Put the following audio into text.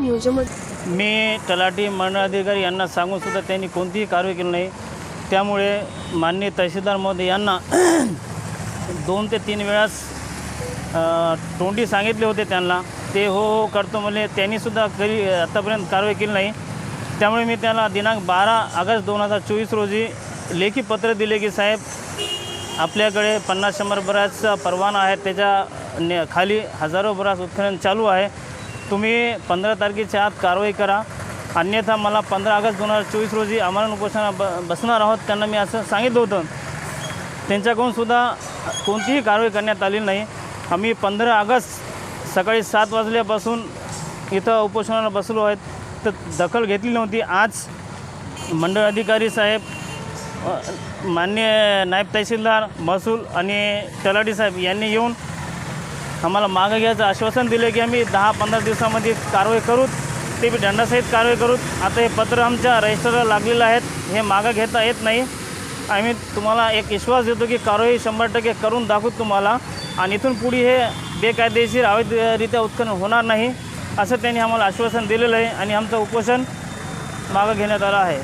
मी तलाठी मंडळाधिकारी यांना सांगून सुद्धा त्यांनी कोणतीही कारवाई केली नाही. त्यामुळे माननीय तहसीलदार महोदय यांना दोन ते तीन वेळास तोंडी सांगितले होते त्यांना. ते हो हो करतो म्हणजे त्यांनीसुद्धा कधी आत्तापर्यंत कारवाई केली नाही. त्यामुळे मी त्याला दिनांक बारा ऑगस्ट दोन हजार चोवीस रोजी लेखी पत्र दिले की साहेब आपल्याकडे पन्नास शंभर बराचचा परवाना आहे. त्याच्याखाली हजारो बराच उत्खनन चालू आहे. तुम्ही पंधरा तारखेच्या आत कारवाई करा. अन्यथा मला पंधरा ऑगस्ट दोन हजार चोवीस रोजी आम्हाला उपोषणा ब बसणार आहोत त्यांना मी असं सांगितलं होतं. त्यांच्याकडून सुद्धा कोणतीही कारवाई करण्यात आली नाही. आम्ही पंधरा ऑगस्ट सकाळी सात वाजल्यापासून इथं उपोषणाला बसलो आहेत. तर दखल घेतली नव्हती. आज मंडळ अधिकारी साहेब मान्य नायब तहसीलदार महसूल आणि तलाठी साहेब यांनी येऊन आम्हाला मागं घ्यायचं आश्वासन दिलं की आम्ही दहा पंधरा दिवसामध्ये कारवाई करू ते बी दंडासहित कारवाई करू आता हे पत्र आमच्या रजिस्टरला लागलेलं आहेत. हे मागं घेता येत नाही. आम्ही तुम्हाला एक विश्वास देतो की कारवाई शंभर टक्के करून दाखवू तुम्हाला. आणि इथून पुढे हे बेकायदेशीर अवैधरित्या उत्खनन होणार नाही. असं त्यांनी आम्हाला आश्वासन दिलेलं आहे आणि आमचं उपोषण मागं घेण्यात आलं आहे.